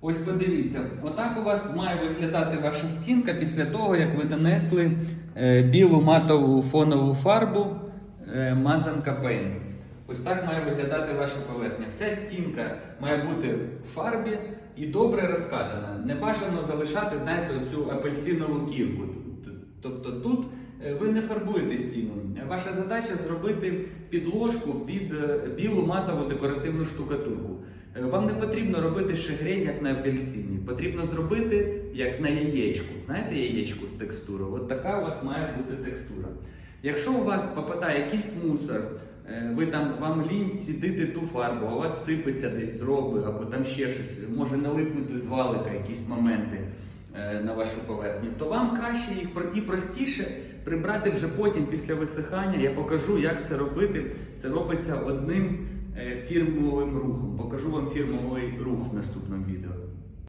Ось подивіться, отак у вас має виглядати ваша стінка після того, як ви нанесли е, білу матову фонову фарбу е, Mazanka Paint. Ось так має виглядати ваша поверхня. Вся стінка має бути в фарбі і добре розкатана. Не бажано залишати, знаєте, оцю апельсинову кірку. Тобто тут ви не фарбуєте стіну. Ваша задача зробити підложку під е, білу матову декоративну штукатурку. Е, Вам не потрібно робити шегрень, як на апельсині. Потрібно зробити як на яєчку. Знаєте яєчку з текстурою? От така у вас має бути текстура. Якщо у вас попадає якийсь мусор, е, ви там вам лінь цідити ту фарбу, а у вас сипеться десь зроби, або там ще щось, може налипнути з валика якісь моменти е, на вашу поверхню, то вам краще їх і простіше прибрати вже потім після висихання. Я покажу, як це робити. Це робиться одним е, фірмовим рухом. Покажу вам фірмовий рух в наступному відео.